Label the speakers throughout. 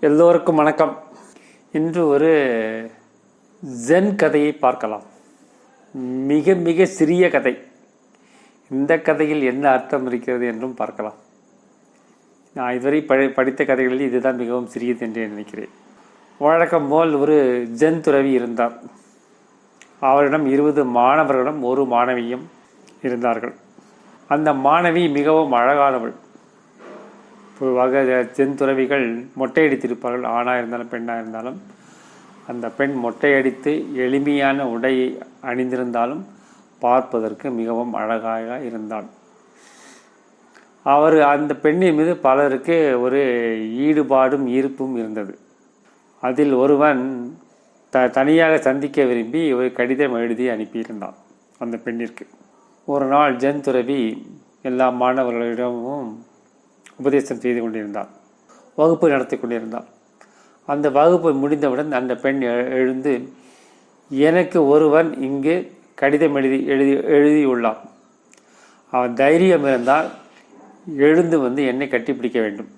Speaker 1: எல்லோருக்கும் வணக்கம். இன்று ஒரு ஜென் கதையை பார்க்கலாம். மிக மிக சிறிய கதை. இந்த கதையில் என்ன அர்த்தம் இருக்கிறது என்றும் பார்க்கலாம். நான் இதுவரை படி படித்த கதைகளில் இதுதான் மிகவும் சிறியது என்று நினைக்கிறேன். வழக்கம் போல் ஒரு ஜென் துறவி இருந்தார். அவரிடம் இருபது மாணவர்களும் ஒரு மாணவியும் இருந்தார்கள். அந்த மாணவி மிகவும் அழகானவள். பொதுவாக தென்துறவிகள் மொட்டையடித்திருப்பார்கள் ஆணாக இருந்தாலும் பெண்ணாக இருந்தாலும். அந்த பெண் மொட்டையடித்து எளிமையான உடையை அணிந்திருந்தாலும் பார்ப்பதற்கு மிகவும் அழகாக இருந்தாள். அவர் அந்த பெண்ணின் மீது பலருக்கு ஒரு ஈடுபாடும் ஈர்ப்பும் இருந்தது. அதில் ஒருவன் த தனியாக சந்திக்க விரும்பி ஒரு கடிதம் எழுதி அனுப்பியிருந்தான் அந்த பெண்ணிற்கு. ஒரு நாள் ஜென் துறவி எல்லா மாணவர்களிடமும் உபதேசம் செய்து கொண்டிருந்தார் வகுப்பு நடத்தி கொண்டிருந்தார் அந்த வகுப்பு முடிந்தவுடன் அந்த பெண் எழுந்து எனக்கு ஒருவன் இங்கு கடிதம் எழுதி எழுதி எழுதியுள்ளான். அவன் தைரியம் இருந்தால் எழுந்து வந்து என்னை கட்டிப்பிடிக்க வேண்டும்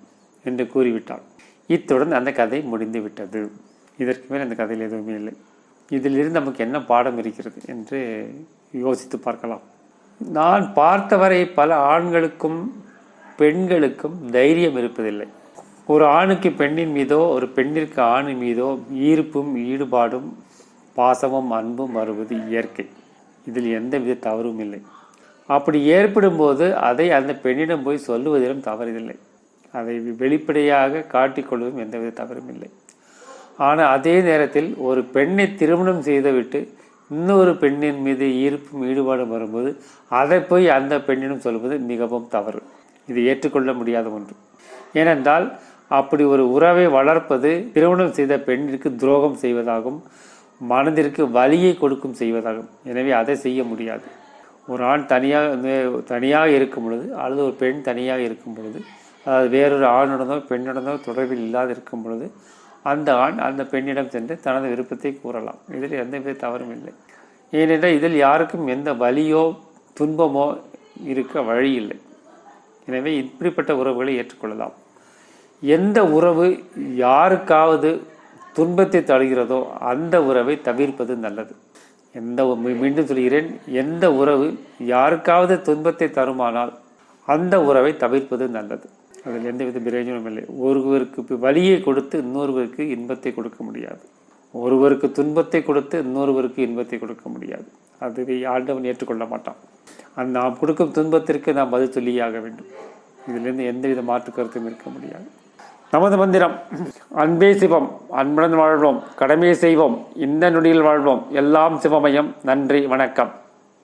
Speaker 1: என்று கூறிவிட்டான். இத்துடன் அந்த கதை முடிந்து விட்டது. இதற்கு மேல் அந்த கதையில் எதுவுமே இல்லை. இதிலிருந்து நமக்கு என்ன பாடம் இருக்கிறது என்று யோசித்து பார்க்கலாம். நான் பார்த்தவரை பல ஆண்களுக்கும் பெண்களுக்கும் தைரியம் இருப்பதில்லை. ஒரு ஆணுக்கு பெண்ணின் மீதோ ஒரு பெண்ணிற்கு ஆணின் மீதோ ஈர்ப்பும் ஈடுபாடும் பாசமும் அன்பும் வருவது இயற்கை. இதில் எந்தவித தவறும் இல்லை. அப்படி ஏற்படும் போது அதை அந்த பெண்ணிடம் போய் சொல்லுவதிலும் தவறில்லை. அதை வெளிப்படையாக காட்டிக்கொள்வதும் எந்தவித தவறும் இல்லை. ஆனால் அதே நேரத்தில் ஒரு பெண்ணை திருமணம் செய்துவிட்டு இன்னொரு பெண்ணின் மீது ஈர்ப்பும் ஈடுபாடும் வரும்போது அதை போய் அந்த பெண்ணிடம் சொல்வது மிகவும் தவறு. இது ஏற்றுக்கொள்ள முடியாத ஒன்று. ஏனென்றால் அப்படி ஒரு உறவை வளர்ப்பது திருமணம் செய்த பெண்ணிற்கு துரோகம் செய்வதாகும் மனதிற்கு வலியை கொடுக்கும் செய்வதாகும் எனவே அதை செய்ய முடியாது. ஒரு ஆண் தனியாக தனியாக இருக்கும் பொழுது அல்லது ஒரு பெண் தனியாக இருக்கும் பொழுது அதாவது வேறொரு ஆணுடனோ பெண்ணுடனோ தொடர்பில் இல்லாது இருக்கும் பொழுது அந்த ஆண் அந்த பெண்ணிடம் சென்று தனது விருப்பத்தை கூறலாம். இதில் எந்தவித தவறும் இல்லை. ஏனென்றால் இதில் யாருக்கும் எந்த வலியோ துன்பமோ இருக்க வழி இல்லை. எனவே இப்படிப்பட்ட உறவுகளை ஏற்றுக்கொள்ளலாம். எந்த உறவு யாருக்காவது துன்பத்தை தருகிறதோ அந்த உறவை தவிர்ப்பது நல்லது. எந்த மீண்டும் சொல்கிறேன் எந்த உறவு யாருக்காவது துன்பத்தை தருமானால் அந்த உறவை தவிர்ப்பது நல்லது. அதில் எந்தவித பிரயோஜனமும் இல்லை. ஒருவருக்கு வலியை கொடுத்து இன்னொருவருக்கு இன்பத்தை கொடுக்க முடியாது. ஒருவருக்கு துன்பத்தை கொடுத்து இன்னொருவருக்கு இன்பத்தை கொடுக்க முடியாது. அதுவே ஆண்டவன் ஏற்றுக்கொள்ள மாட்டான். அந்த நாம் கொடுக்கும் துன்பத்திற்கு நாம் பதில் சொல்லியாக வேண்டும். இதிலிருந்து எந்தவித மாற்று கருத்தும் இருக்க முடியாது. நமது மந்திரம் அன்பே சிவம் அன்புடன் வாழ்வோம் கடமையை செய்வோம் இந்த நொடியில் வாழ்வோம். எல்லாம் சிவமயம். நன்றி வணக்கம்.